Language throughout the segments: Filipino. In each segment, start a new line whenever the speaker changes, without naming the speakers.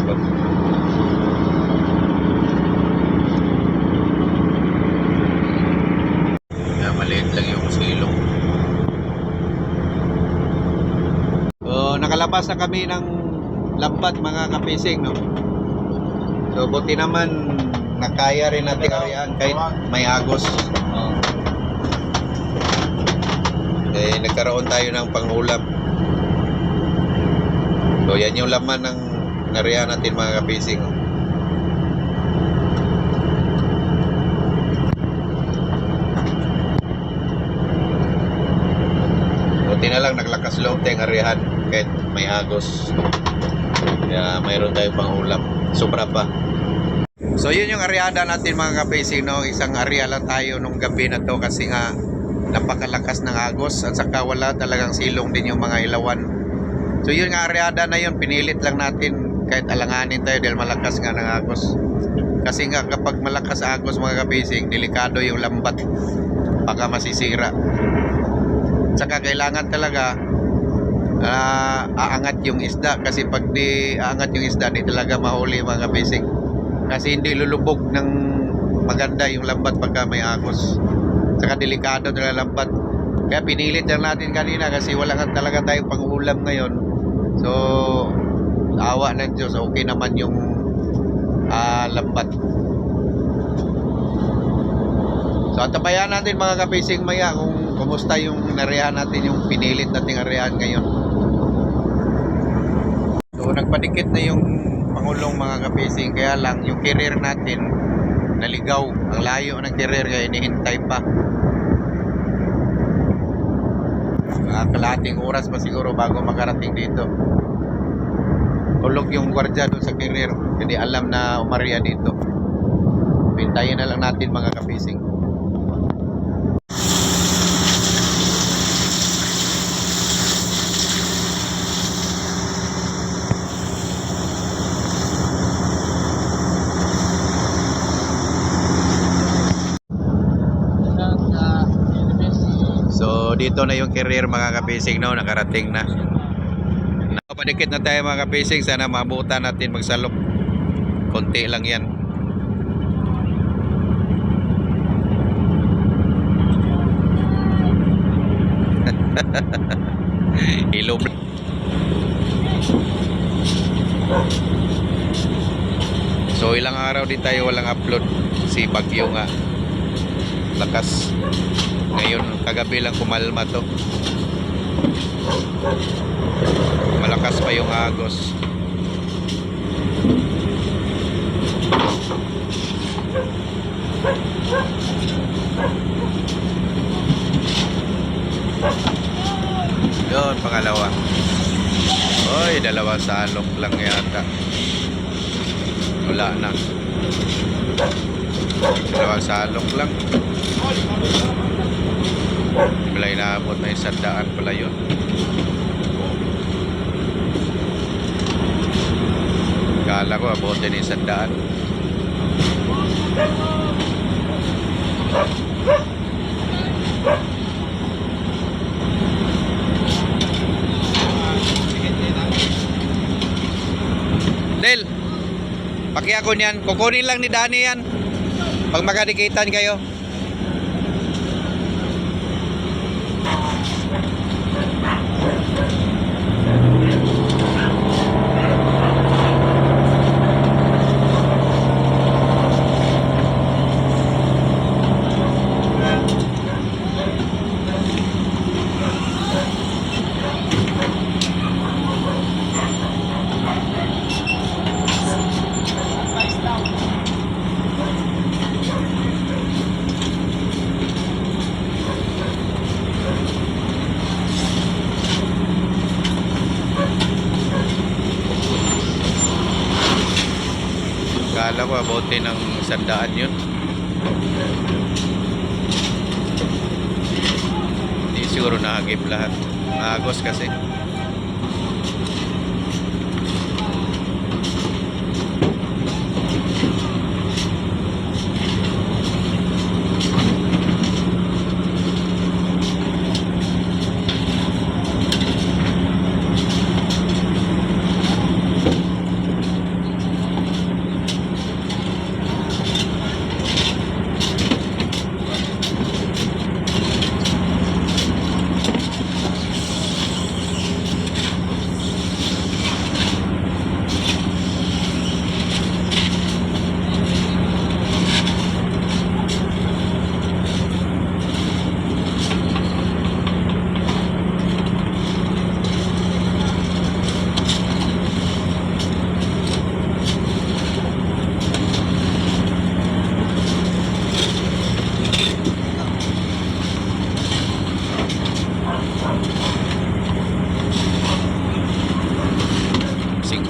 pa. Kaya lang yung silong. So, nakalabas na kami ng lambat mga kapising, no? So, buti naman nakaya rin natin kariyan kahit may agos. Eh, nagkaroon tayo ng pangulam. So, yan yung laman ng nariyan natin mga kapising. Buti na lang naglakas loob tayong arihan kahit may agos. Kaya mayroon tayong pangulam. Sobra pa. So yun yung areada natin mga kapacing no. Isang area lang tayo nung gabi na to kasi nga napakalakas ng agos at saka wala talagang silong din yung mga ilawan. So yun nga areada na yun, pinilit lang natin kahit alanganin tayo dahil malakas nga ng agos. Kasi nga kapag malakas agos mga kapacing, delikado yung lambat. Baka masisira. Saka kailangan talaga ah, aangat yung isda kasi pag di aangat yung isda di talaga mahuli mga kabising kasi hindi lulubog ng maganda yung lambat pagka may agos saka delikado talaga lambat kaya pinilit lang natin kanina kasi wala nga talaga tayong pangulam ngayon so awa ng Diyos okay naman yung ah, lambat So tabayan natin mga kapising maya kung kumusta yung narihan natin yung pinilit nating arihan ngayon. So nagpadikit na yung pangulong mga kapising kaya lang yung career natin naligaw. Ang layo ng career kaya inihintay pa. Mga kalahating oras pa siguro bago makarating dito. Tulog yung gwardya doon sa career. Hindi alam na umarya dito. Pintayin na lang natin mga kapising. So dito na yung career mga kapising no, nakarating na. Napadikit na tayo mga kapising, sana maabutan natin magsalok. Konti lang yan. Ilog. So ilang araw din tayo walang upload si Bagyo nga. Lakas. Ngayon kagabi lang kumalma to. Malakas pa yung agos. Yun, pangalawa. Oy, dalawa salok lang yata. Wala na. Dalawa salok lang. Wala inaabot na isang daan pala yun. Kala ko abutin isang daan. Del, pakiako niyan. Kukunin lang ni Dani yan. Pag makadikitan kayo. Abutin ng sandaan yun. Hindi siguro nahagip lahat. Agos kasi.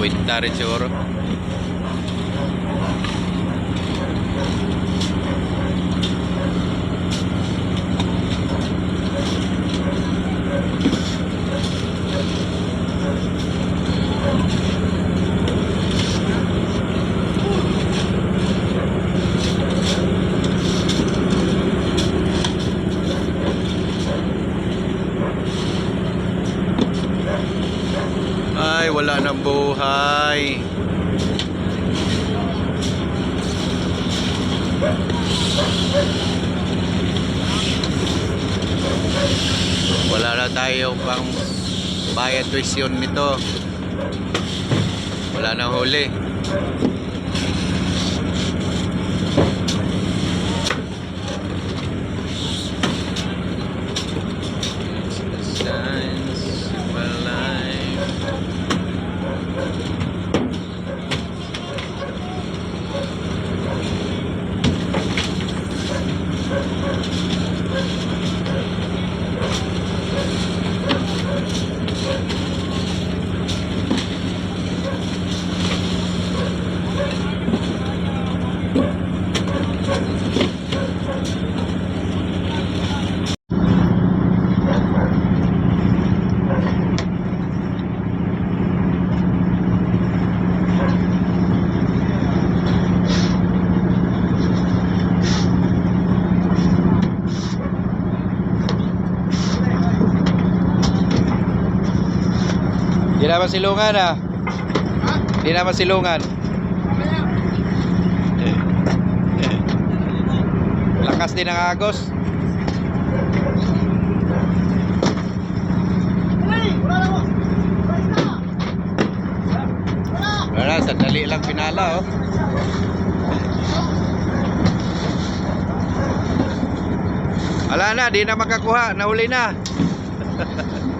Rin siguro. Ay, wala nang buhay. Wala na tayo pang bayad tuition nito. Wala na huli. Di naman silungan ah. Di naman silungan. Lakas din ang agos. Wala, sandali lang pinala oh. Wala na, di na makakuha, nahuli na.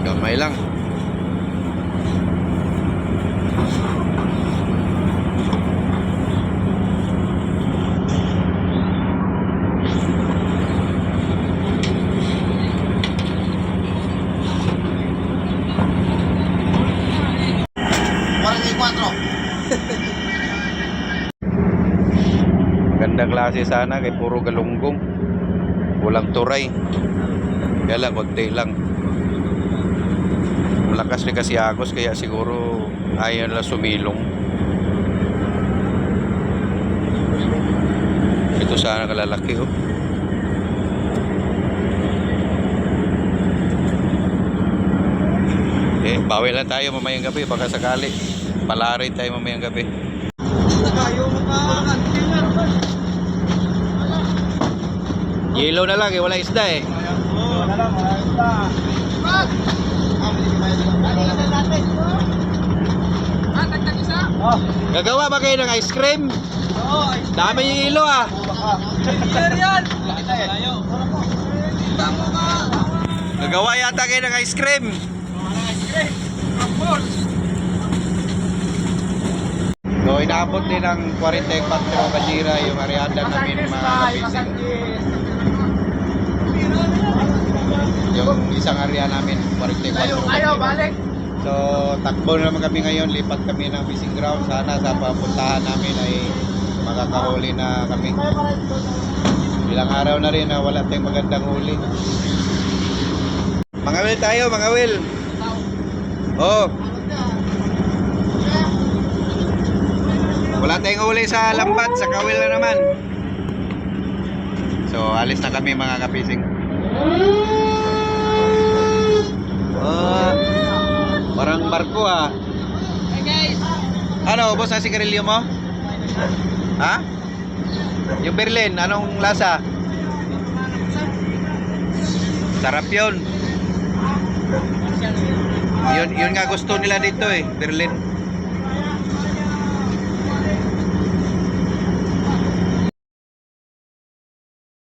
Gamay lang. Ganda klase sana kay puro galunggong. Walang turay. Kaya lang, konti lang. Malakas rin kasi agos kaya siguro ayaw nila sumilong. Ito sana kalalaki oh. Eh, bawi lang tayo mamayang gabi baka sakali. Palarin tayo mamayang gabi. Yellow na lang eh, wala isda eh. Gagawa ba kayo ng ice cream? Dami yung ilo ah. Gagawa yata kayo ng ice cream. So, inaabot din ng 44 Kajira yung arianda namin mga kapising. Yung isang area namin, 44 Kajira. So, takbo na naman kami ngayon, lipat kami ng fishing ground. Sana sa papuntahan namin ay makakahuli na kami. Ilang araw na rin na wala tayong magandang huli. Mga will tayo, mga will. Oh. Wala tayong huli sa lambat, sa kawil na naman. So, alis na kami mga kapising. Ah, parang barko ah.
Hey guys!
Ano, ubos na sigarilyo mo? Ha? Yung Berlin, anong lasa? Sarap yun. Yun, yun nga gusto nila dito eh, Berlin.